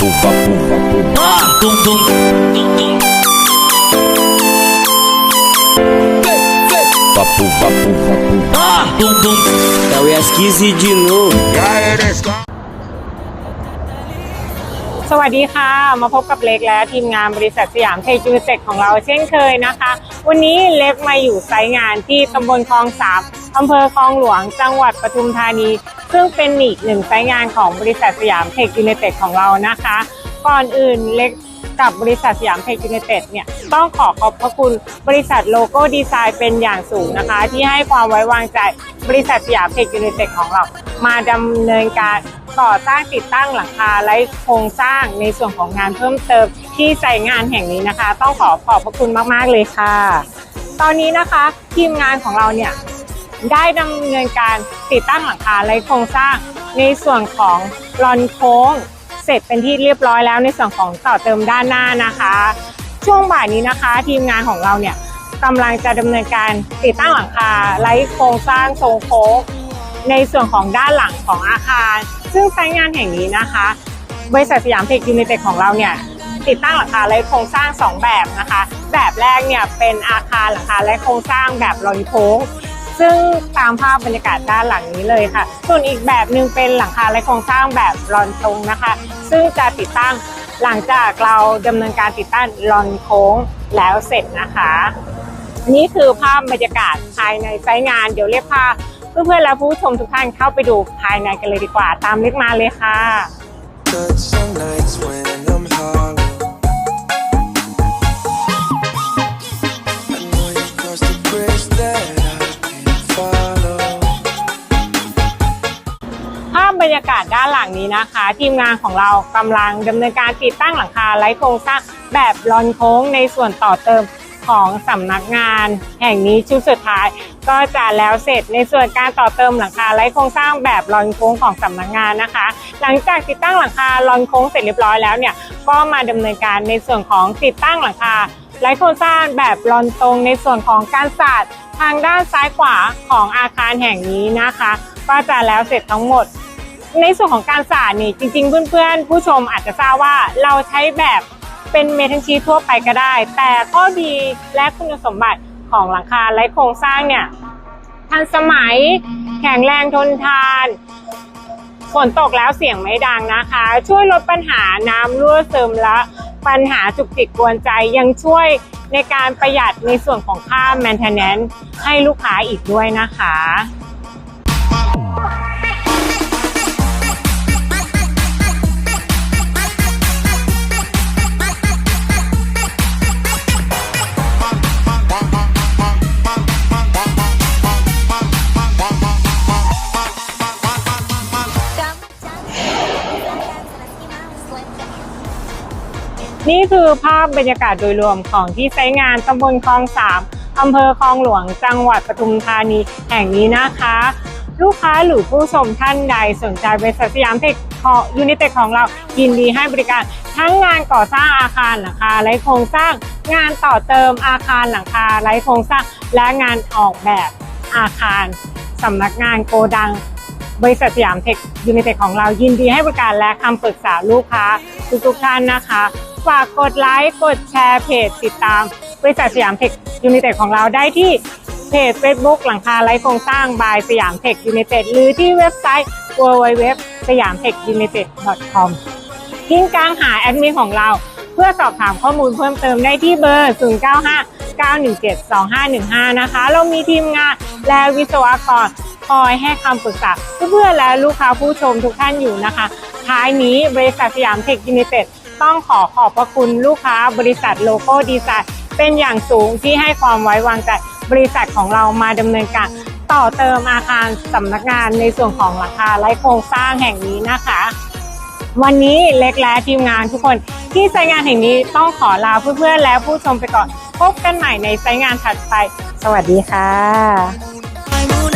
Vapu, vapu, vapu. Ah, dum dum dum dum. Vapu, vapu, vapu. Ah, dum dum. É o Yaskizi de novo. สวัสดีค่ะ มาพบกับเล็กและทีมงานบริษัทสยามเทคยูเต็กของเราเช่นเคยนะคะ วันนี้เล็กมาอยู่ไซต์งานที่ตำบลคลองสามอำเภอคลองหลวงจังหวัดปทุมธานี ซึ่งเป็นอีกหนึ่งไซต์งานของบริษัทสยามเทคยูนิเต็กของเรานะคะ ก่อนอื่นเล็กกับบริษัทสยามเทคยูนิเต็ดเนี่ยต้องขอขอบพระคุณบริษัทโลโก้ดีไซน์เป็นอย่างสูงนะคะ ที่ให้ความไว้วางใจบริษัทสยามเทคยูนิเต็ดของเรา มาดำเนินการก่อสร้างติดตั้งหลังคาและโครงสร้างในส่วนของงานเพิ่มเติมที่ใส่งานแห่งนี้นะคะ ต้องขอขอบพระคุณมากๆเลยค่ะ ตอนนี้นะคะทีมงานของเราเนี่ย ได้ดำเนินการติดตั้งหลังคาและโครงสร้าง ในส่วนของลอนโค้ง เสร็จเป็นที่เรียบร้อยแล้วในส่วนของต่อเติมด้านหน้านะคะ ช่วงบ่ายนี้นะคะ ทีมงานของเราเนี่ยกำลังจะดำเนินการติดตั้งหลังคาและโครงสร้างทรงโค้งในส่วนของด้านหลังของอาคาร ซึ่งไซต์งานแห่งนี้นะคะ บริษัทสยามเทคยูนิเต็ดของเราเนี่ยติดตั้งหลังคาและโครงสร้าง 2 แบบนะคะ แบบแรกเนี่ยเป็นอาคารหลังคาและโครงสร้างแบบลอนโค้ง ซึ่งตามภาพบรรยากาศด้านหลังนี้เลยค่ะ ส่วนอีกแบบหนึ่งเป็นหลังคาและโครงสร้างแบบลอนตรงนะคะ ซึ่งจะติดตั้งหลังจากเราดำเนินการติดตั้งลอนโค้งแล้วเสร็จนะคะ นี่คือภาพบรรยากาศภายในไซต์งาน เดี๋ยวเรียกพาเพื่อนๆและผู้ชมทุกท่านเข้าไปดูภายในกันเลยดีกว่า ตามเล็กมาเลยค่ะ บรรยากาศด้านหลังนี้นะคะ ทีมงานของเรากำลังดำเนินการติดตั้งหลังคาไร้โครงสร้างแบบลอนโค้งในส่วนต่อเติมของสำนักงาน แห่งนี้ชุดสุดท้าย ก็จะแล้วเสร็จในส่วนการต่อเติมหลังคาไร้โครงสร้างแบบลอนโค้งของสำนักงานนะคะ หลังจากติดตั้งหลังคาลอนโค้งเสร็จเรียบร้อยแล้วเนี่ยก็มาดำเนินการในส่วนของติดตั้งหลังคาไร้โครงสร้างแบบลอนตรงในส่วนของการสาดทางด้านซ้ายขวาของอาคารแห่งนี้นะคะ ก็จะแล้วเสร็จทั้งหมด ในส่วนของการสาดนี่จริง ๆ เพื่อนๆ ผู้ชมอาจจะทราบว่าเราใช้แบบเป็นเมทัลชีททั่วไปก็ได้ แต่ข้อดีและคุณสมบัติของหลังคาและโครงสร้างเนี่ยทันสมัยแข็งแรงทนทานฝนตกแล้วเสียงไม่ดังนะคะ ช่วยลดปัญหาน้ำรั่วซึมและปัญหาจุกจิกกวนใจยังช่วยในการประหยัดในส่วนของค่า maintenance ให้ลูกค้าอีกด้วยนะคะ นี่คือภาพบรรยากาศโดยรวมของที่ไซต์งานตำบลคลองสามอำเภอคลองหลวงจังหวัดปทุมธานีแห่งนี้นะคะ ลูกค้าหรือผู้ชมท่านใดสนใจบริษัทสยามเทคยูนิเต็กของเรายินดีให้บริการทั้งงานก่อสร้างอาคารหลังคาและโครงสร้างงานต่อเติมอาคารหลังคาและโครงสร้าง และงานออกแบบอาคารสำนักงานโกดัง บริษัทสยามเทคยูนิเต็กของเรายินดีให้บริการและคำปรึกษาลูกค้าทุกๆท่านนะคะ ฝากกดไลค์กดแชร์เพจติดตามบริษัทสยามเทคยูนิเต็ดของเราได้ที่เพจ Facebook หลังคาไร้โครงสร้างบายสยามเทคยูนิเต็ดหรือที่เว็บไซต์ www สยามเทคยูนิเต็ด com ทิ้งกลางหาแอดมินของเรา เพื่อสอบถามข้อมูลเพิ่มเติมได้ที่เบอร์ 095 917 2515 นะคะ เรามีทีมงานและวิศวกรคอยให้คำปรึกษาเพื่อนๆและลูกค้าผู้ชมทุกท่านอยู่นะคะ ท้ายนี้บริษัทสยามเทคยูนิเต็ด ต้องขอขอบพระคุณลูกค้าบริษัทโลโก้ดีไซน์เป็นอย่างสูงที่ให้ความไว้วางใจบริษัทของเรามาดำเนินการต่อเติมอาคารสำนักงานในส่วนของหลังคาและโครงสร้างแห่งนี้นะคะ วันนี้เล็กและทีมงานทุกคนที่ไซงานแห่งนี้ต้องขอลาเพื่อนๆและผู้ชมไปก่อนพบกันใหม่ในไซงานถัดไป สวัสดีค่ะ